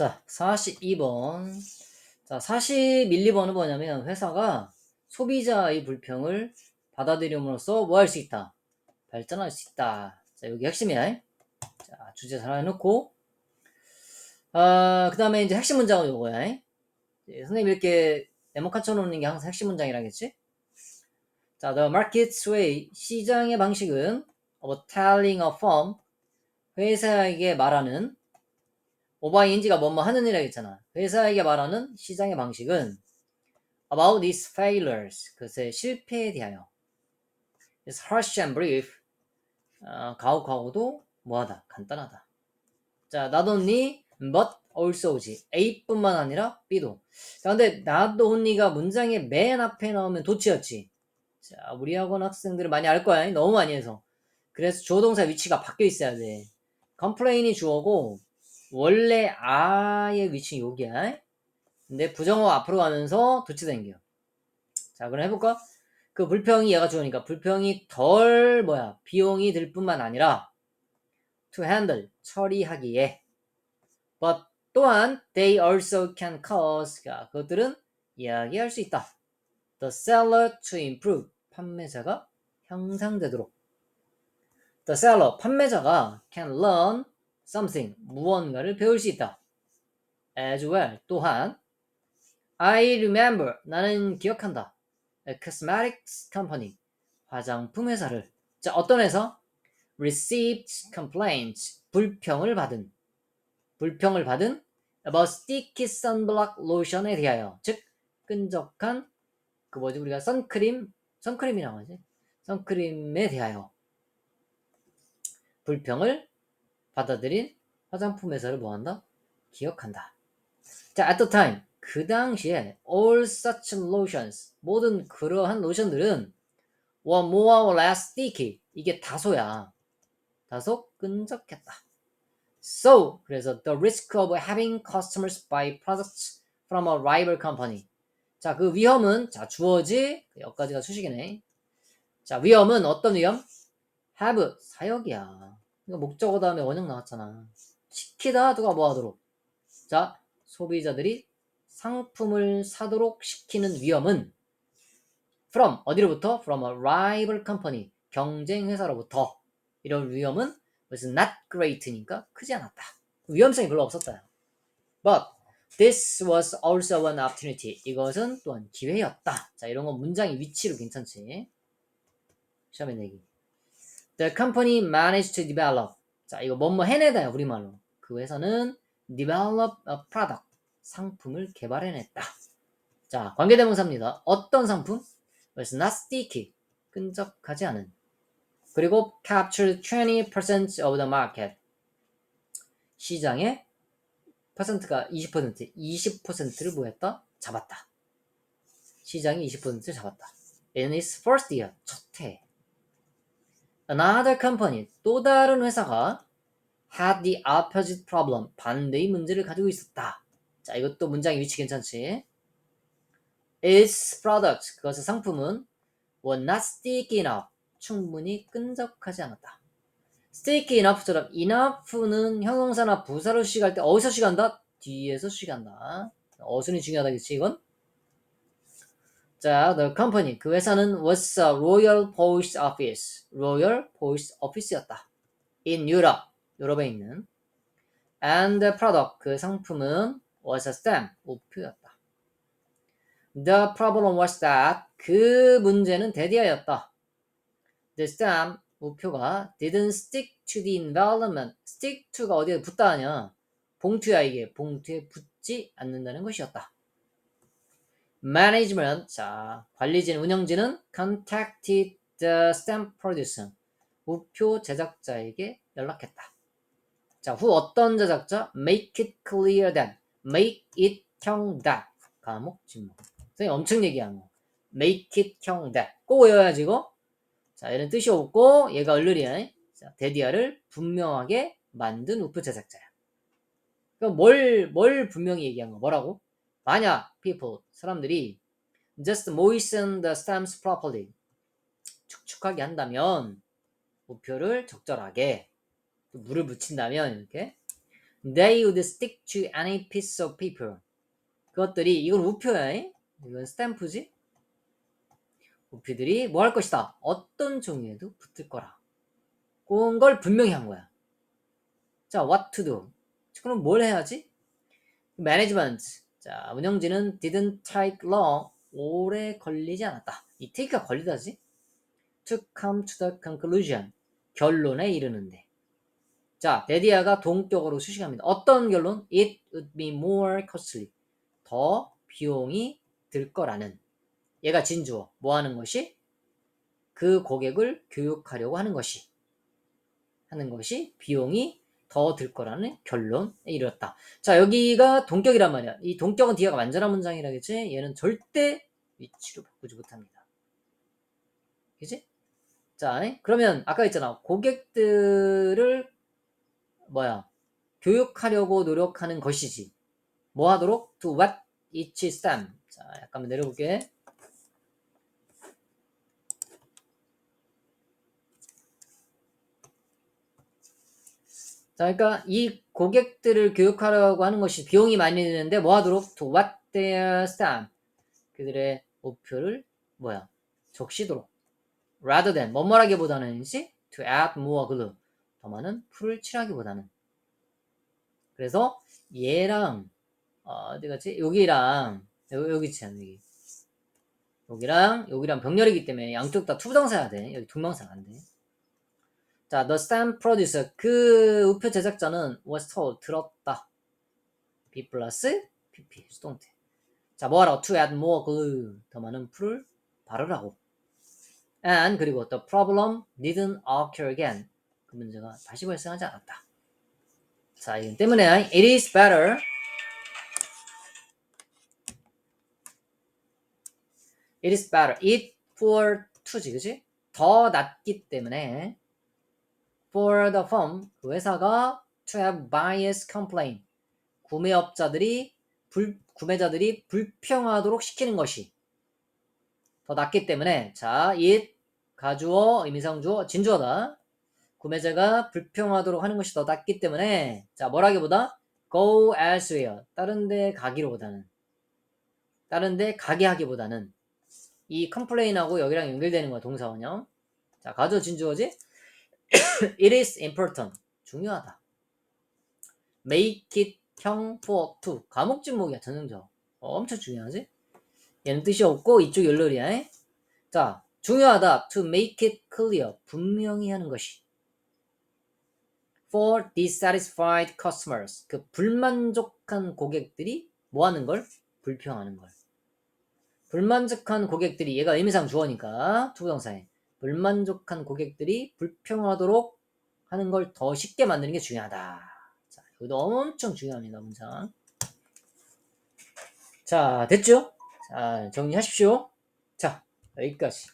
자, 42번. 자, 41번은 뭐냐면 회사가 소비자의 불평을 받아들임으로써 뭐 할 수 있다? 발전할 수 있다. 자, 여기 핵심이야. 자, 주제 잘 해놓고. 아, 그 다음에 이제 핵심 문장은 요거야. 예, 선생님 이렇게 네모칸 쳐 놓는 게 항상 핵심 문장이라겠지? 자, the market's way, 시장의 방식은 of telling a firm, 회사에게 말하는 오바인지가 뭐뭐 하는 일이라 했잖아. 회사에게 말하는 시장의 방식은 about these failures, 그것의 실패에 대하여. is harsh and brief. 어, 가혹하고도 뭐하다, 간단하다. 자, not only but also지. A뿐만 아니라 B도. 자, 근데 not only가 문장의 맨 앞에 나오면 도치였지. 자, 우리 학원 학생들은 많이 알 거야. 너무 많이 해서. 그래서 주어동사 위치가 바뀌어 있어야 돼. complain이 주어고 원래 아의 위치는 여기야. 근데 부정어 앞으로 가면서 도치된겨. 자, 그럼 해볼까? 그 불평이 얘가 주어니까 불평이 덜 뭐야 비용이 들 뿐만 아니라 to handle 처리하기에 but 또한 they also can cause 가 그것들은 이야기할 수 있다. the seller to improve 판매자가 향상되도록 the seller 판매자가 can learn something 무언가를 배울 수 있다. as well 또한 I remember 나는 기억한다. a cosmetics company 화장품 회사를 자 어떤 회사? received complaints 불평을 받은 불평을 받은 about sticky sunblock lotion에 대하여 즉 끈적한 그 뭐지 우리가 선크림 선크림이라고 하지 선크림에 대하여 불평을 받아들인 화장품 회사를 뭐한다? 기억한다. 자, at the time 그 당시에 all such lotions 모든 그러한 로션들은 were more or less sticky 이게 다소야. 다소 끈적했다. So 그래서 the risk of having customers buy products from a rival company. 자, 그 위험은 자 주어지 여기까지가 수식이네. 자, 위험은 어떤 위험? have 사역이야. 이거 목적어 다음에 원형 나왔잖아. 시키다 누가 뭐 하도록. 자, 소비자들이 상품을 사도록 시키는 위험은 from 어디로부터? from a rival company 경쟁 회사로부터 이런 위험은 was not great니까 크지 않았다. 위험성이 별로 없었다. But this was also an opportunity. 이것은 또한 기회였다. 자, 이런 건 문장의 위치로 괜찮지. 시험에 내기. The company managed to develop. 자, 이거 뭐뭐 해내다야 우리말로. 그 회사는 develop a product. 상품을 개발해냈다. 자, 관계대명사입니다. 어떤 상품? was not sticky. 끈적하지 않은. 그리고 captured 20% of the market. 시장의 퍼센트가 20%, 20%를 뭐했다? 잡았다. 시장이 20%를 잡았다. In its first year, 첫 해. Another company, 또 다른 회사가 had the opposite problem, 반대의 문제를 가지고 있었다. 자, 이것도 문장의 위치 괜찮지? Its product, 그것의 상품은 were not sticky enough, 충분히 끈적하지 않았다. sticky enough처럼 enough는 형용사나 부사로 시갈 때 어디서 시간다? 뒤에서 시간다. 어순이 중요하다, 그치, 이건? 자, the company, 그 회사는 was a royal post office, royal post office였다. in Europe, 유럽에 있는. and the product, 그 상품은 was a stamp, 우표였다. The problem was that 그 문제는 대디하였다. The stamp, 우표가 didn't stick to the environment. stick to가 어디에 붙다 하냐? 봉투야 이게. 봉투에 붙지 않는다는 것이었다. Management, 자, 관리진, 운영진은 contacted the stamp producer. 우표 제작자에게 연락했다. 자, 후 어떤 제작자? make it clear that. make it 형 that. 과목 진목. 선생님 엄청 얘기한 거. make it 형 that. 꼭 외워야지 이거. 자, 얘는 뜻이 없고 얘가 얼르리야. 자, 데디아를 분명하게 만든 우표 제작자야. 그럼 뭘, 뭘 분명히 얘기한 거? 뭐라고? 만약 people, 사람들이 just moisten the stamps properly. 축축하게 한다면 우표를 적절하게 물을 묻힌다면 이렇게 They would stick to any piece of paper. 그것들이 이건 우표야. 잉? 이건 스탬프지. 우표들이 뭐 할 것이다. 어떤 종이에도 붙을 거라. 그런 걸 분명히 한 거야. 자, what to do. 그럼 뭘 해야지? management. 자, 운영진은 didn't take long. 오래 걸리지 않았다. 이 take가 걸리다지? to come to the conclusion. 결론에 이르는데. 자, 데디아가 동격으로 수식합니다. 어떤 결론? It would be more costly. 더 비용이 들 거라는. 얘가 진주어. 뭐 하는 것이? 그 고객을 교육하려고 하는 것이. 하는 것이 비용이 더 들 거라는 결론에 이르렀다. 자, 여기가 동격이란 말이야. 이 동격은 뒤가 완전한 문장이라겠지? 얘는 절대 위치로 바꾸지 못합니다. 그지? 자, 그러면 아까 있잖아. 고객들을 뭐야? 교육하려고 노력하는 것이지. 뭐 하도록? To what each stem. 자, 약간 내려볼게. 자, 그러니까 이 고객들을 교육하려고 하는 것이 비용이 많이 드는데 뭐 하도록? To what their stem. 그들의 목표를 뭐야? 적시도록. rather than 뭐뭐라기보다는지 to add more glue. 더 많은 풀을 칠하기보다는. 그래서 얘랑 어, 어디 갔지? 여기랑 여기, 여기 있지 않 여기. 여기랑 여기랑 병렬이기 때문에 양쪽 다 투부정사야 돼. 여기 동명사가 안 돼. 자, the stamp producer 그 우표 제작자는 was told 들었다. B 플러스 PP 수동태. 자, 뭐하라고? To add more glue 더 많은 풀을 바르라고. And 그리고 the problem didn't occur again. 그 문제가 다시 발생하지 않았다. 자, 이건 때문에 it is better it is better it for to지 그지? 더 낫기 때문에 for the firm 그 회사가 to have bias complaint. 구매업자들이 불, 구매자들이 불평하도록 시키는 것이 더 낫기 때문에 자 it 가주어 의미상주어 진주어다. 구매자가 불평하도록 하는 것이 더 낫기 때문에 자 뭐라기보다? go elsewhere 다른 데 가기로보다는 다른 데 가게 하기보다는 이 complain하고 여기랑 연결되는 거야 동사원형. 자 가주어 진주어지 it is important. 중요하다. Make it 형 for to 과목 진목이야 전형적. 어, 엄청 중요하지? 얘는 뜻이 없고 이쪽 열렬이야 자 중요하다. To make it clear. 분명히 하는 것이. For dissatisfied customers. 그 불만족한 고객들이 뭐 하는 걸? 불평하는 걸. 불만족한 고객들이 얘가 의미상 주어니까. 투부정사에 불만족한 고객들이 불평하도록 하는 걸 더 쉽게 만드는 게 중요하다. 자, 이것도 엄청 중요합니다, 문장. 자, 됐죠? 자, 정리하십시오. 자, 여기까지.